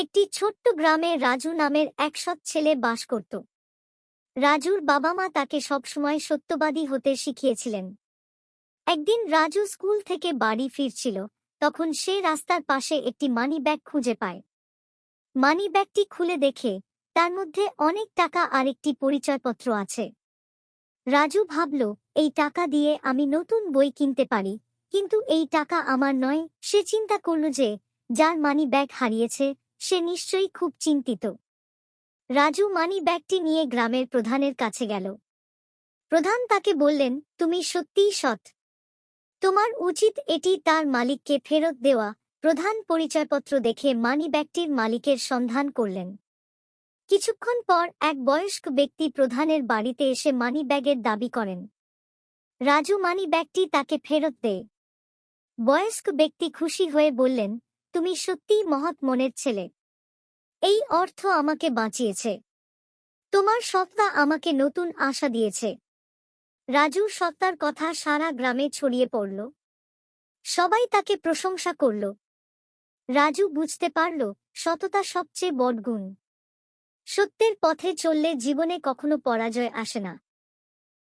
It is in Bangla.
একটি ছোট্ট গ্রামে রাজু নামের এক সৎ ছেলে বাস করত। রাজুর বাবা মা তাকে সবসময় সত্যবাদী হতে শিখিয়েছিলেন। একদিন রাজু স্কুল থেকে বাড়ি ফিরছিল, তখন সে রাস্তার পাশে একটি মানি ব্যাগ খুঁজে পায়। মানি ব্যাগটি খুলে দেখে তার মধ্যে অনেক টাকা আর একটি পরিচয়পত্র আছে। রাজু ভাবল, এই টাকা দিয়ে আমি নতুন বই কিনতে পারি, কিন্তু এই টাকা আমার নয়। সে চিন্তা করল যে, যার মানি ব্যাগ হারিয়েছে সে নিশ্চয়ই খুব চিন্তিত। রাজু মানি ব্যাগটি নিয়ে গ্রামের প্রধানের কাছে গেল। প্রধান তাকে বললেন, তুমি সত্যিই সৎ। তোমার উচিত এটি তার মালিককে ফেরত দেওয়া। প্রধান পরিচয়পত্র দেখে মানি ব্যাগটির মালিকের সন্ধান করলেন। কিছুক্ষণ পর এক বয়স্ক ব্যক্তি প্রধানের বাড়িতে এসে মানি ব্যাগের দাবি করেন। রাজু মানি ব্যাগটি তাকে ফেরত দেয় বয়স্ক ব্যক্তি খুশি হয়ে বললেন তুমি সত্যিই মহৎ মনের ছেলে। এই অর্থ আমাকে বাঁচিয়েছে। তোমার সত্তা আমাকে নতুন আশা দিয়েছে। রাজু সত্তার কথা সারা গ্রামে ছড়িয়ে পড়ল। সবাই তাকে প্রশংসা করল। রাজু বুঝতে পারল, সততা সবচেয়ে বড় গুণ। সত্যের পথে চললে জীবনে কখনো পরাজয় আসে না।